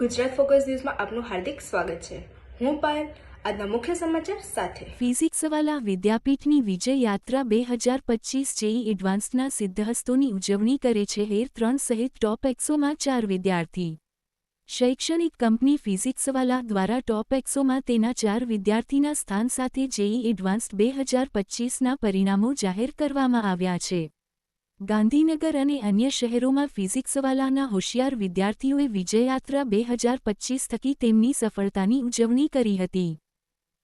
Gujarat focus ન્યૂઝમાં આપનું હાર્દિક સ્વાગત છે. હું પાયલ, આજના મુખ્ય સમાચાર સાથે. ફિઝિક્સવાલા વિદ્યાપીઠની વિજય યાત્રા બે હજાર પચીસ જેઈ એડવાન્સના સિદ્ધહસ્તોની ઉજવણી કરે છે હેર ત્રણ સહિત ટોપ એક્સોમાં ચાર વિદ્યાર્થી. શૈક્ષણિક કંપની ફિઝિક્સવાલા દ્વારા ટોપ એક્સોમાં તેના ચાર વિદ્યાર્થીના સ્થાન સાથે જેઈ એડવાન્સ્ડ બે હજાર પચીસના પરિણામો જાહેર કરવામાં આવ્યા છે. ગાંધીનગર અને અન્ય શહેરોમાં ફિઝિક્સવાલાના હોશિયાર વિદ્યાર્થીઓએ વિજયયાત્રા બે હજાર પચીસ થકી તેમની સફળતાની ઉજવણી કરી હતી.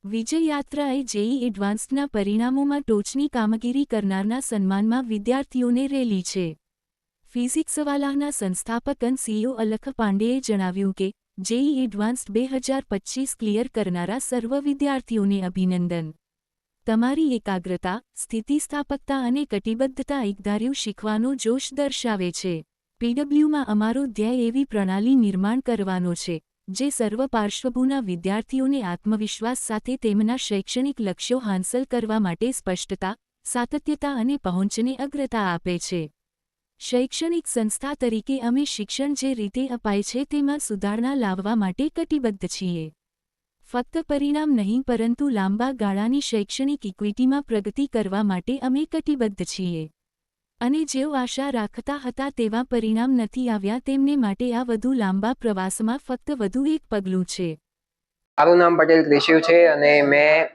વિજયયાત્રાએ જેઈ એડવાન્સ્ડના પરિણામોમાં ટોચની કામગીરી કરનારના સન્માનમાં વિદ્યાર્થીઓને રેલી છે. ફિઝિક્સવાલાના સંસ્થાપક અને સીઓ અલખ પાંડેએ જણાવ્યું કે, જેઈ એડવાન્સ્ડ બે હજાર પચીસ ક્લિયર કરનારા સર્વ વિદ્યાર્થીઓને અભિનંદન. તમારી એકાગ્રતા, સ્થિતિસ્થાપકતા અને કટિબદ્ધતા એકધાર્યું શીખવાનો જોશ દર્શાવે છે. પીડબ્લ્યુમાં અમારો ધ્યેય એવી પ્રણાલી નિર્માણ કરવાનો છે, જે સર્વ પાર્શ્વભૂના વિદ્યાર્થીઓને આત્મવિશ્વાસ સાથે તેમના શૈક્ષણિક લક્ષ્યો હાંસલ કરવા માટે સ્પષ્ટતા, સાતત્યતા અને પહોંચને અગ્રતા આપે છે. શૈક્ષણિક સંસ્થા તરીકે અમે શિક્ષણ જે રીતે અપાય છે તેમાં સુધારણા લાવવા માટે કટિબદ્ધ છીએ. ફક્ત પરિણામ નહીં, પરંતુ લાંબા ગાળાની શૈક્ષણિક ઇક્વિટીમાં પ્રગતિ કરવા માટે અમે કટિબદ્ધ છીએ. અને જેઓ આશા રાખતા હતા તેવા પરિણામ નથી આવ્યા, તેમને માટે આ વધુ લાંબા પ્રવાસમાં ફક્ત વધુ એક પગલું છે. મારું નામ પટેલ ક્રિશિવ છે અને મેં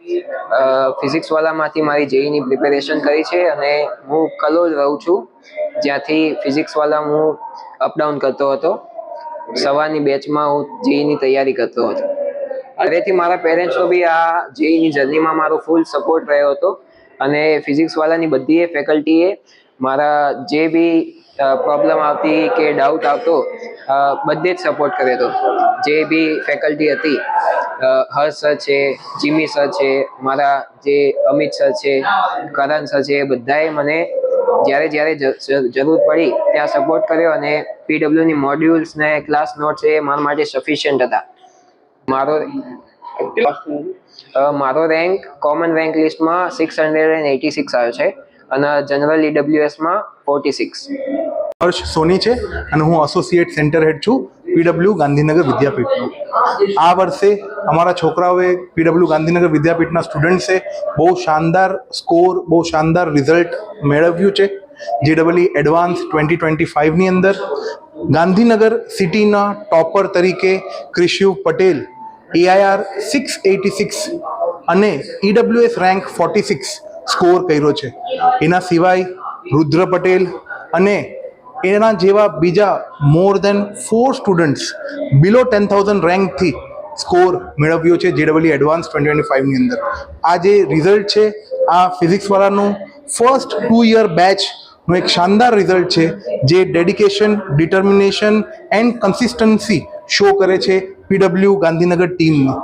ફિઝિક્સવાલામાંથી મારી જેઈની પ્રિપેરેશન કરી છે અને હું કલોલ રહું છું. જ્યાંથી ફિઝિક્સવાલા હું અપડાઉન કરતો હતો. સવારની બેચમાં હું જેઈની તૈયારી કરતો હતો. ઘરેથી મારા પેરેન્ટ્સનો બી આ જેઈની જર્નીમાં મારો ફૂલ સપોર્ટ રહ્યો હતો. અને ફિઝિક્સવાળાની બધી ફેકલ્ટીએ મારા જે બી પ્રોબ્લેમ આવતી કે ડાઉટ આવતો બધે જ સપોર્ટ કર્યો હતો. જે બી ફેકલ્ટી હતી હર્ષ સર છે, જીમી સર છે, મારા જે અમિત સર છે, કરણ સર છે, એ બધાએ મને જ્યારે જ્યારે જરૂર પડી ત્યાં સપોર્ટ કર્યો અને પીડબ્લ્યુની મોડ્યુલ્સ ને ક્લાસ નોટ્સ એ મારા માટે સફિશિયન્ટ હતા. મારો મારો રેન્ક કોમન રેન્ક લિસ્ટમાં six hundred and eighty six આવ્યો છે અને જનરલ ઈડબ્લ્યુએસમાં ફોર્ટી સિક્સ હર્ષ સોની છે અને હું એસોસિએટ સેન્ટર હેડ છું પીડબ્લ્યુ ગાંધીનગર વિદ્યાપીઠનું. આ વર્ષે અમારા છોકરાઓએ પીડબ્લ્યુ ગાંધીનગર વિદ્યાપીઠના સ્ટુડન્ટ્સે બહુ શાનદાર સ્કોર બહુ શાનદાર રિઝલ્ટ મેળવ્યું છે. જેડબલઈ એડવાન્સ ટ્વેન્ટી ટ્વેન્ટી ફાઇવની અંદર ગાંધીનગર સિટીના ટોપર તરીકે Krishiv Patel AIR six eighty six અને EWS rank forty six score કર્યો છે. એના સિવાય રુદ્ર પટેલ અને એના જેવા બીજા more than four students below ten thousand રેન્કથી score મેળવ્યો છે જેડબલ્યુ એડવાન્સ ટ્વેન્ટી ટ્વેન્ટી ફાઇવની અંદર. આ જે રિઝલ્ટ છે, આ ફિઝિક્સવાળાનું ફર્સ્ટ ટુ યર બેચનું એક શાનદાર રિઝલ્ટ છે, જે dedication determination and consistency show કરે છે પીડબ્લ્યુ ગાંધીનગર ટીમમાં